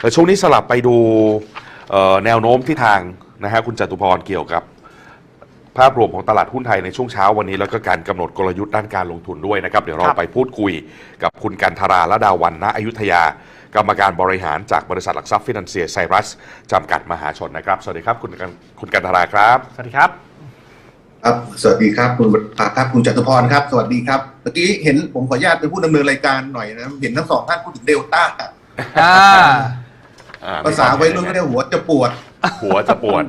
เอ่อช่วงนี้สลับไปดูเอ่อแนวโน้มที่ทางนะฮะคุณจตุพรเกี่ยวกับภาพรวมของตลาดหุ้นไทยในช่วงเช้าวันนี้แล้วก็การกำหนดกลยุทธ์ด้านการลงทุนด้วยนะครับ เดี๋ยวเราครับไปพูดคุยกับคุณกันธราละดาวันณอยุธยา กรรมการบริหารจากบริษัทหลักทรัพย์ฟินแลนเซียไซรัสจำกัดมหาชนนะครับ สวัสดีครับคุณกันคุณกันธราครับ สวัสดีครับ ครับ สวัสดีครับคุณอ่าครับคุณจตุพรครับ สวัสดีครับเมื่อกี้เห็นผมขออนุญาตเป็นผู้ดำเนินรายการหน่อยนะเห็นทั้งสองท่านพูดถึงเดลต้า อ่าอ่ภาษาวัยรุ่นก็ได้หัวจะปวด หัวจะปวด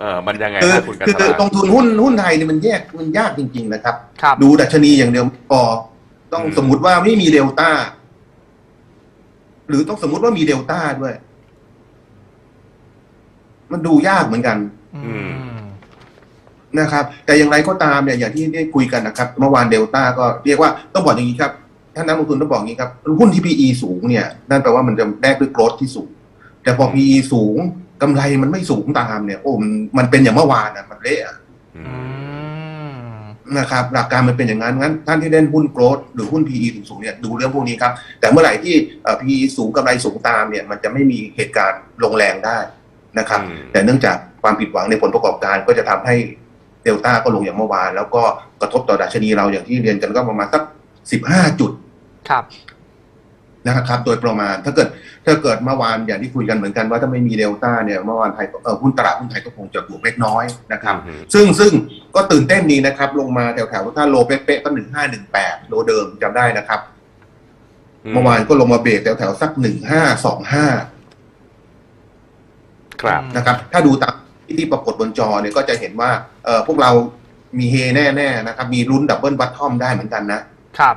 เออมันยังไงคือครับคุณกันคือธคือราลงทุนหุ้นหุ้นไทยเนี่ยมันแยกมันยากจริง ๆ นะครับ ครับดูดัชนีอย่างเดียวไม่พอต้องสมมติว่าไม่มีเดลต้า หรือต้องสมมติว่ามีเดลต้าด้วย มันดูยากเหมือนกัน อืมนะครับ แต่อย่างไรก็ตามเนี่ยอย่างที่ได้คุยกันนะครับ เมื่อวานเดลต้าก็เรียกว่าต้องบอกอย่างนี้ครับ ท่านนักลงทุนต้องบอกอย่างนี้ครับหุ้นที่ PE สูงเนี่ยนั่นแปลว่ามันจะแลกด้วยโกรธที่สูง แต่พอ PE สูงกำไรมันไม่สูงตามเนี่ย โอ้มันมันเป็นอย่างเมื่อวานนะมันเละอะอือืมมนะครับหลักการมันเป็นอย่างนั้นงั้นท่านที่เล่นหุ้นโกรธหรือหุ้น PE สูงๆเนี่ยดูเรื่องพวกนี้ครับ แต่เมื่อไหร่ที่เอ่อ PE สูงกำไรสูงตามเนี่ยมันจะไม่มีเหตุการณ์ลงแรงได้นะครับอืมแต่เนื่องจากความผิดหวังในผลประกอบการก็จะทำให้เดลต้าก็ลงอย่างเมื่อวาน แล้วก็กระทบต่อดัชนีเราอย่างที่เรียนกันก็ประมาณสักสิบห้าจุด ครับนะครับโดยประมาณถ้าเกิดถ้าเกิดเมื่อวานอย่างที่คุยกันเหมือนกันว่าถ้าไม่มีเดลต้าเนี่ยเมื่อวานไทยเอ่อหุ้นตลาดหุ้นไทยก็คงจะบวกเล็กน้อยนะครับอืมซึ่งซึ่งก็ตื่นเต้นดีนะครับ ลงมาแถวๆถ้าโลเป๊ะๆก็หนึ่งห้าหนึ่งแปดโลเดิมจำได้นะครับ เมื่อวานก็ลงมาเบรกแถวๆสักหนึ่งห้าสองห้าครับนะครับ ถ้าดูตามที่ปรากฏบนจอเนี่ยก็จะเห็นว่าเออพวกเรามีเฮแน่ๆนะครับ มีลุ้นดับเบิลบัตทอมได้เหมือนกันนะครับ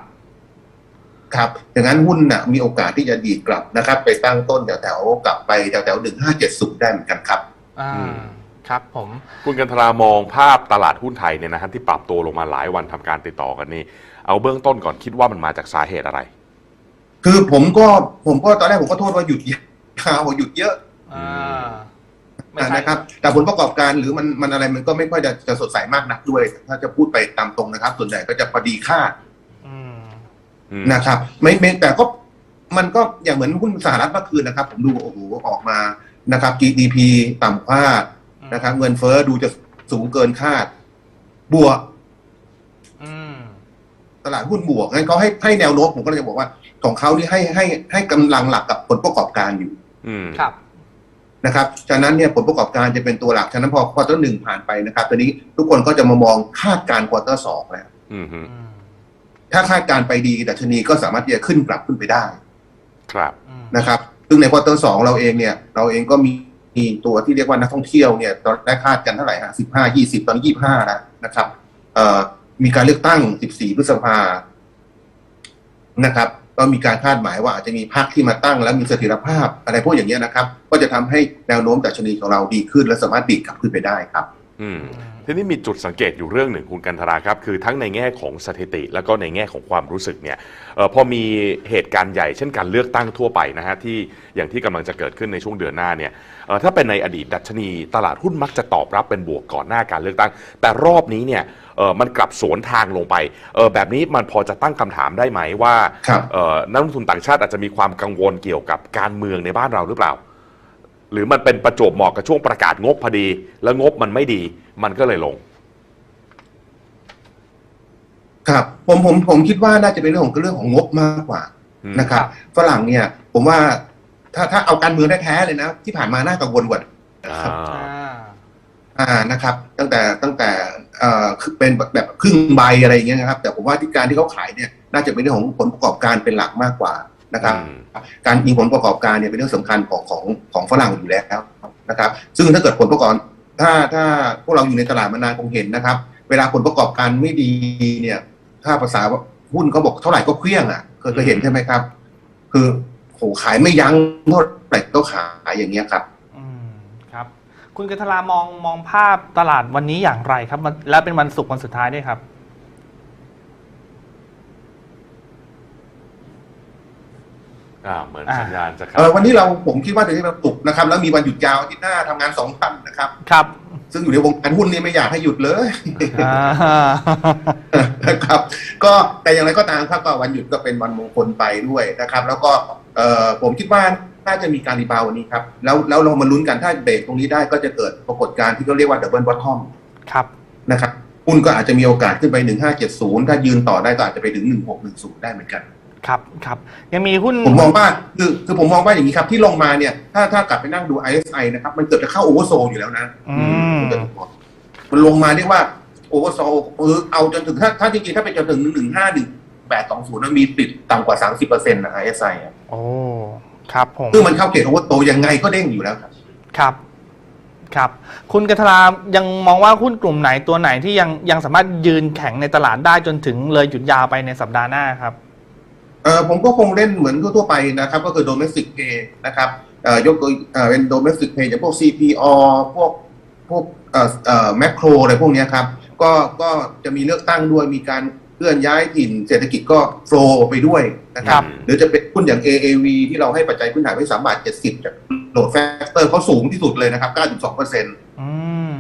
ครับดังนั้นหุ้นน่ะมีโอกาสที่จะดีดกลับนะครับ ไปตั้งต้นแถวๆกลับไปแถวๆหนึ่งห้าเจ็ดศูนย์ได้เหมือนกันครับอ่าอืมครับผมคุณกันทรามองภาพตลาดหุ้นไทยเนี่ยนะฮะที่ปรับตัวลงมาหลายวันทำการติดต่อกันนี่ เอาเบื้องต้นก่อนคิดว่ามันมาจากสาเหตุอะไร คือผมก็ผมก็ตอนแรกผมก็โทษว่าหยุดยาวหยุดเยอะอ่าไม่ใช่นะครับ แต่ผลประกอบการหรือมันมันอะไรมันก็ไม่ค่อยจะจะสดใสมากนักด้วย ถ้าจะพูดไปตามตรงนะครับ ส่วนใหญ่ก็จะพอดีคาดอืมอืม นะครับไม่ไม่แต่ก็มันก็อย่างเหมือนหุ้นสหรัฐเมื่อคืนนะครับ ผมดูโอ้โหออกมานะครับ GDP ต่ำคาดนะครับ เงินเฟ้อดูจะสูงเกินคาด บวกอืมตลาดหุ้นบวกงั้นเขาให้ให้แนวโน้มผมก็เลยจะบอกว่า ของเขาที่ให้ให้ให้กำลังหลักกับผลประกอบการอยู่อืมครับนะครับ ฉะนั้นเนี่ยผลประกอบการจะเป็นตัวหลัก ฉะนั้นพอควอเตอร์หนึ่งผ่านไปนะครับ ตอนนี้ทุกคนก็จะมามองคาดการควอเตอร์สองแล้วอืมฮึอืม ถ้าคาดการไปดีดัชนีก็สามารถที่จะขึ้นกลับขึ้นไปได้ ครับอืมนะครับ ซึ่งในควอเตอร์สองเราเองเนี่ย เราเองก็มีมีตัวที่เรียกว่านักท่องเที่ยวเนี่ย ตอนแรกคาดกันเท่าไหร่ฮะสิบห้ายี่สิบตอนนี้ยี่ห้าแล้วนะครับเอ่อมีการเลือกตั้งสิบสี่พฤษภานะครับ ก็มีการคาดหมายว่าอาจจะมีพรรคที่มาตั้ง แล้วมีเสถียรภาพอะไรพวกอย่างเงี้ยนะครับ ก็จะทำให้แนวโน้มดัชนีของเราดีขึ้น และสามารถดีดกลับขึ้นไปได้ครับ อืมทีนี้มีจุดสังเกตอยู่เรื่องหนึ่งคุณกันทราครับ คือทั้งในแง่ของสถิติ แล้วก็ในแง่ของความรู้สึกเนี่ยเออพอมีเหตุการณ์ใหญ่เช่นการเลือกตั้งทั่วไปนะฮะที่อย่างที่กำลังจะเกิดขึ้นในช่วงเดือนหน้าเนี่ยเออถ้าเป็นในอดีตดัชนีตลาดหุ้นมักจะตอบรับเป็นบวกก่อนหน้าการเลือกตั้ง แต่รอบนี้เนี่ยเออมันกลับสวนทางลงไปเออแบบนี้มันพอจะตั้งคำถามได้ไหมว่าครับเออนักลงทุนต่างชาติอาจจะมีความกังวลเกี่ยวกับการเมืองในบ้านเราหรือเปล่า หรือมันเป็นประจวบเหมาะกับช่วงประกาศงบพอดี แล้วงบมันไม่ดี มันก็เลยลง ครับ ผมผมผมคิดว่าน่าจะเป็นเรื่องของเรื่องของงบมากกว่าอืม นะครับฝรั่งเนี่ย ผมว่าถ้าถ้าเอาการเมืองแท้ๆเลยนะ ที่ผ่านมาน่ากังวลกว่า อ่า อ่าอ่านะครับ ตั้งแต่ตั้งแต่เอ่อคือเป็นแบบแบบครึ่งใบอะไรอย่างเงี้ยนะครับ แต่ผมว่าที่การที่เขาขายเนี่ยน่าจะเป็นเรื่องของผลประกอบการเป็นหลักมากกว่า นะครับอืมการยิงผลประกอบการเนี่ยเป็นเรื่องสำคัญของของของฝรั่งอยู่แล้วนะครับ ซึ่งถ้าเกิดผลประกอบถ้าถ้าพวกเราอยู่ในตลาดมานานคงเห็นนะครับ เวลาผลประกอบการไม่ดีเนี่ย ถ้าภาษาหุ้นเขาบอกเท่าไหร่ก็เคลี้ยงอะเคยเคยเห็นใช่ไหมครับ คือโหขายไม่ยั้งเท่าไหร่ก็ขายอย่างเงี้ยครับอืมครับ คุณกัทรามองมองภาพตลาดวันนี้อย่างไรครับมันและเป็นวันศุกร์วันสุดท้ายด้วยครับ อ่าเหมือนอ่าสัญญาณจะครัเออวันนี้เราผมคิดว่าจะที่เราตุกนะครับ แล้วมีวันหยุดยาวอาทิตย์หน้าทำงานสองวันนะครับครับ ซึ่งอยู่ในวงการหุ้นนี่ไม่อยากให้หยุดเลยอ่านะครับ ก็แต่อย่างไรก็ตามครับก็วันหยุดก็เป็นวันมงคลไปด้วยนะครับ แล้วก็เอ่อผมคิดว่าน่าจะมีการรีบาวด์วันนี้ครับแล้วแล้วเรามาลุ้นกันถ้าเบรกตรงนี้ได้ก็จะเกิดปรากฏการณ์ที่เขาเรียกว่าดับเบิลบอททอมครับนะครับหุ้นก็อาจจะมีโอกาสขึ้นไป 1570 ถ้ายืนต่อได้ก็อาจจะไปถึง 1610 ได้เหมือนกัน ครับครับยังมีหุ้น ผมมองว่าคือคือผมมองว่าอย่างนี้ครับ ที่ลงมาเนี่ย ถ้าถ้ากลับไปนั่งดู ISI นะครับ มันเกือบจะเข้าโอเวอร์โซอยู่แล้วนะอืม มันลงมาเรียกว่าโอเวอร์โซเออเอาจนถึงถ้าถ้าจริงๆ ถ้าไปจนถึง115 1820มันมีติดต่ำกว่า30%นะ ISI อะโอ้ครับผมซึ่งมันเข้าเกณฑ์โอเวอร์โตยังไงก็เด้งอยู่แล้วครับ ครับ ครับ คุณกัทรายังมองว่าหุ้นกลุ่มไหนตัวไหนที่ยังยังสามารถยืนแข็งในตลาดได้จนถึงเลยหยุดยาวไปในสัปดาห์หน้าครับ เออผมก็คงเล่นเหมือนทั่วๆไปนะครับ ก็คือ domestic pay นะครับเอ่อยกตัวเอ่อเป็น domestic pay อย่างพวก CPO พวกพวกเอ่อเอ่อแมคโครอะไรพวกเนี้ยครับ ก็ก็จะมีเลือกตั้งด้วยมีการเคลื่อนย้ายถิ่นเศรษฐกิจก็โฟลไปด้วยนะครับครับหรือจะเป็นหุ้นอย่าง AAV ที่เราให้ปัจจัยพื้นฐานไว้3บาท70จากโหลดแฟกเตอร์เขาสูงที่สุดเลยนะครับ9.2เปอร์เซ็นต์อืม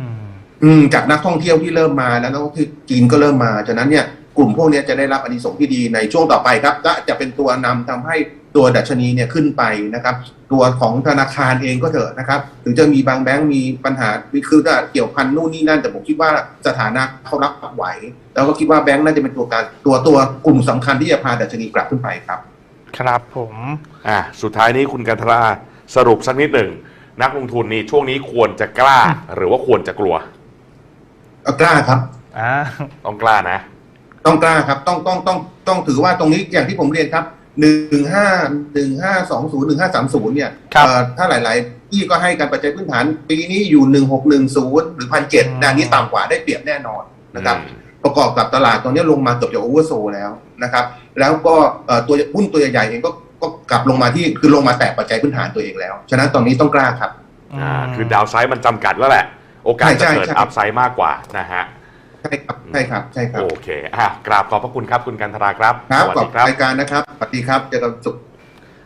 อืมจากนักท่องเที่ยวที่เริ่มมาแล้วนักท่องเที่ยวจีนก็เริ่มมาฉะนั้นเนี่ย กลุ่มพวกเนี้ยจะได้รับอานิสงส์ที่ดีในช่วงต่อไปครับก็จะเป็นตัวนำทำให้ตัวดัชนีเนี่ยขึ้นไปนะครับ ตัวของธนาคารเองก็เถอะนะครับ ถึงจะมีบางแบงก์มีปัญหามีคือถ้าเกี่ยวพันนู่นนี่นั่น แต่ผมคิดว่าสถานะเขารับไหว แล้วก็คิดว่าแบงก์น่าจะเป็นตัวการตัวตัวกลุ่มสำคัญที่จะพาดัชนีกลับขึ้นไปครับ ครับผมอะสุดท้ายนี้คุณกันทราสรุปสักนิดหนึ่งนักลงทุนนี่ช่วงนี้ควรจะกล้าหรือว่าควรจะกลัวเอากล้าครับอ่าต้องกล้านะ ต้องกล้าครับ ต้องต้องต้องต้องถือว่าตรงนี้อย่างที่ผมเรียนครับหนึ่งห้าหนึ่งห้าสองศูนย์หนึ่งห้าสามศูนย์เนี่ยครับ เอ่อถ้าหลาย ๆ ที่ก็ให้การปัจจัยพื้นฐาน ปีนี้อยู่หนึ่งหกหนึ่งศูนย์หรือพันเจ็ดอืมด้านนี้ต่ำกว่าได้เปรียบแน่นอนนะครับอืมประกอบกับตลาดตอนนี้ลงมาเกือบจะโอเวอร์โซแล้วนะครับ แล้วก็เอ่อตัวหุ้นตัวใหญ่ๆเองก็ก็กลับลงมาที่คือลงมาแตะปัจจัยพื้นฐานตัวเองแล้ว ฉะนั้นตอนนี้ต้องกล้าครับ อ่าคือดาวไซด์มันจำกัดแล้วแหละ โอกาสใช่จะใช่เกิดใช่ อัพไซด์มากกว่านะฮะใช่ครับใช่ครับใช่ครับโอเคอะกราบขอบพระคุณครับคุณกันทราครับครับสวัสขอบดีครับรายการนะครับสวัสดีครับเจอกันศุกร์